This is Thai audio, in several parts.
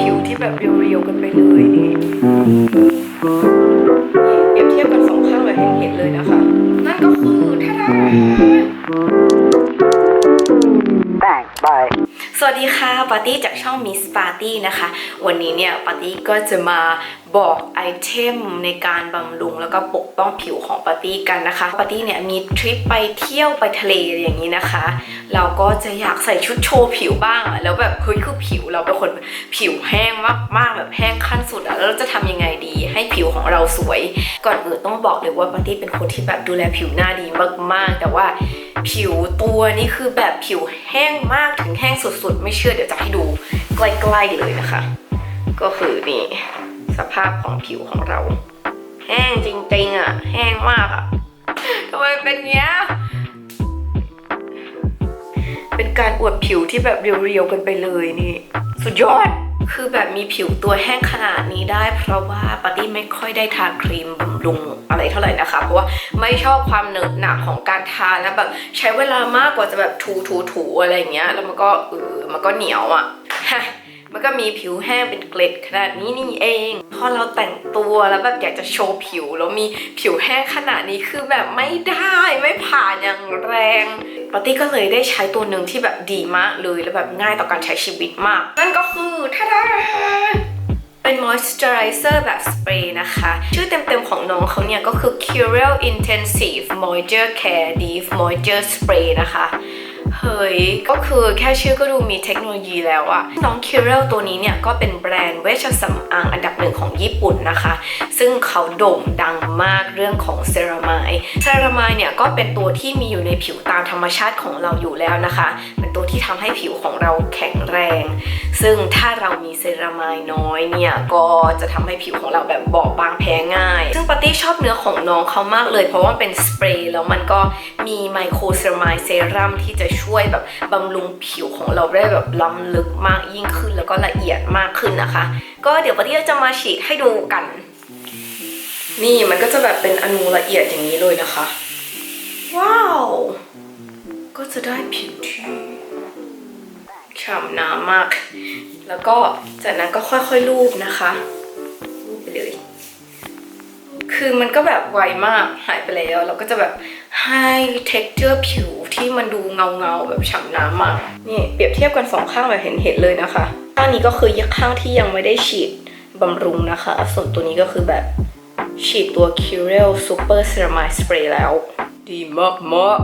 ผิวที่แบบเรียวๆกันไปเลยนี่เปรียบเทียบกันสองข้างแบบเห็นเห็นเลยนะคะ นั่นก็คือท่า สวัสดีค่ะปาร์ตี้จากช่อง Miss Party นะคะ วันนี้เนี่ยปาร์ตี้ก็จะมาบอกไอเทมในการบำรุงแล้วก็ปกป้องผิวของปาร์ตี้กันนะคะปาร์ตี้เนี่ยมีทริปไปเที่ยวไปทะเลอย่างนี้นะคะ เราก็จะอยากใส่ชุดโชว์ผิวบ้างอะแล้วแบบเฮ้ยคือผิวเราเป็นคนผิวแห้งมากๆแบบแห้งขั้นสุดอะแล้วเราจะทำยังไงดี ให้ผิวของเราสวย ก่อนอื่นต้องบอกเลยว่าปาร์ตี้เป็นคนที่แบบดูแลผิวหน้าดีมากๆ แต่ว่า ผิวตัวนี่คือแบบผิวแห้งมากถึงแห้งสุดๆ ไม่เชื่อเดี๋ยวจะให้ดูใกล้ๆเลยนะคะ ก็คือนี่สภาพของผิวของเรา แห้งจริงๆอะ แห้งมากอะทำไมเป็นเงี้ยเป็นการอวดผิวที่แบบเรียวๆกันไปเลยนี่ สุดยอดคือแบบมีผิวตัวแห้งขนาดนี้ได้ เพราะว่าปาร์ตี้ไม่ค่อยได้ทาครีมบำรุง อะไรเท่าไหร่นะคะ เพราะว่าไม่ชอบความเหนอะหนักของการทาแล้วแบบใช้เวลามากกว่าจะแบบถูถูถูๆอะไรอย่างเงี้ย แล้วมันก็เออมันก็เหนียวอะฮะมันก็มีผิวแห้งเป็นเกล็ดขนาดนี้นี่เอง พอเราแต่งตัวแล้วแบบอยากจะโชว์ผิว แล้วมีผิวแห้งขนาดนี้คือแบบไม่ได้ไม่ผ่านอย่างแรงปาร์ตี้ก็เลยได้ใช้ตัวหนึ่งที่แบบดีมากเลย แล้วแบบง่ายต่อการใช้ชีวิตมาก นั่นก็คือท่าดา เป็น moisturizer แบบสเปรย์นะคะ ชื่อเต็มๆของน้องเขาเนี่ยก็คือ Curel Intensive Moisture Care Deep Moisture Spray นะคะเฮ้ย ก็คือแค่ชื่อก็ดูมีเทคโนโลยีแล้วอะน้อง Curel ตัวนี้เนี่ยก็เป็นแบรนด์เวชสำอางอันดับหนึ่งของญี่ปุ่นนะคะ ซึ่งเขาโด่งดังมากเรื่องของเซรามายเซรามายเนี่ยก็เป็นตัวที่มีอยู่ในผิวตามธรรมชาติของเราอยู่แล้วนะคะ ตัวที่ทำให้ผิวของเราแข็งแรง ซึ่งถ้าเรามีเซรามายน้อยเนี่ยก็จะทำให้ผิวของเราแบบบอบบางแพ้ง่าย ซึ่งปาร์ตี้ชอบเนื้อของน้องเขามากเลย เพราะว่าเป็นสเปรย์แล้วมันก็มีไมโครเซรามายเซรั่มที่จะช่วยแบบบำรุงผิวของเราได้แบบล้ำลึกมากยิ่งขึ้น แล้วก็ละเอียดมากขึ้นนะคะ ก็เดี๋ยวปาร์ตี้จะมาฉีดให้ดูกัน นี่มันก็จะแบบเป็นอนูละเอียดอย่างนี้เลยนะคะ ว้าว ก็จะได้ผิวที่ ฉ่ำน้ำมาก แล้วก็จากนั้นก็ค่อยๆลูบนะคะลูบไปเลย คือมันก็แบบไวมากหายไปแล้วเราก็จะแบบให้ texture ผิวที่มันดูเงาเงาๆแบบฉ่ำน้ำมากนี่เปรียบเทียบกันสองข้างแบบเห็นเห็นๆเลยนะคะข้างนี้ก็คือข้างที่ยังไม่ได้ฉีดบำรุงนะคะ ส่วนตัวนี้ก็คือแบบฉีดตัว Curel Super Ceramide Spray แล้ว ดีมากมาก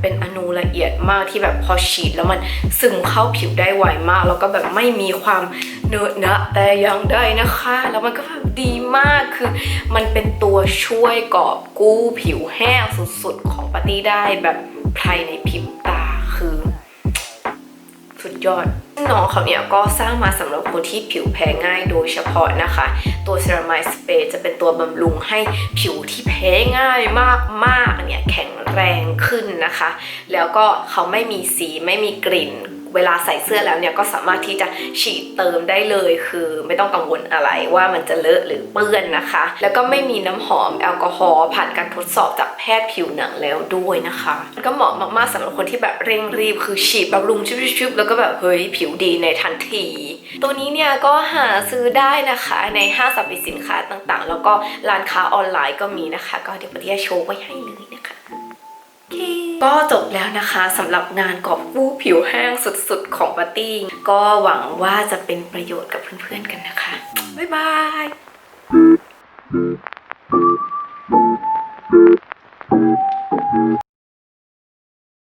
เป็นอนูละเอียดมากที่แบบพอฉีดแล้วมันซึมเข้าผิวได้ไวมาก แล้วก็แบบไม่มีความเนอะนะแต่ย่างใดนะคะ แล้วมันก็แบบดีมากคือมันเป็นตัวช่วยกอบกู้ผิวแห้งสุดๆ ของปาร์ตี้ได้แบบภายในพริบตาคือ สุดยอดซึ่งน้องเขาเนี่ยก็สร้างมาสำหรับคนที่ผิวแพ้ง่ายโดยเฉพาะนะคะ ตัวเซรามายสเปรย์จะเป็นตัวบำรุงให้ผิวที่แพ้ง่ายมากๆเนี่ยแข็ง แรงขึ้นนะคะ แล้วก็เขาไม่มีสีไม่มีกลิ่น เวลาใส่เสื้อแล้วเนี่ยก็สามารถที่จะฉีดเติมได้เลยคือไม่ต้องกังวลอะไรว่ามันจะเลอะหรือเปื้อนนะคะ แล้วก็ไม่มีน้ำหอมแอลกอฮอล์ผ่านการทดสอบจากแพทย์ผิวหนังแล้วด้วยนะคะก็เหมาะมากๆสำหรับคนที่แบบเร่งรีบคือฉีดบำรุงชุบๆแล้วก็แบบเฮ้ยผิวดีในทันที ตัวนี้เนี่ยก็หาซื้อได้นะคะในห้างสรรพสินค้าต่างๆ แล้วก็ร้านค้าออนไลน์ก็มีนะคะ ก็เดี๋ยวปาเทียโชว์ไว้ให้เลยนะ ก็จบแล้วนะคะสำหรับงานกอบกู้ผิวแห้งสุดๆ ของปาร์ตี้ ก็หวังว่าจะเป็นประโยชน์กับเพื่อนๆกันนะคะ บ๊ายบาย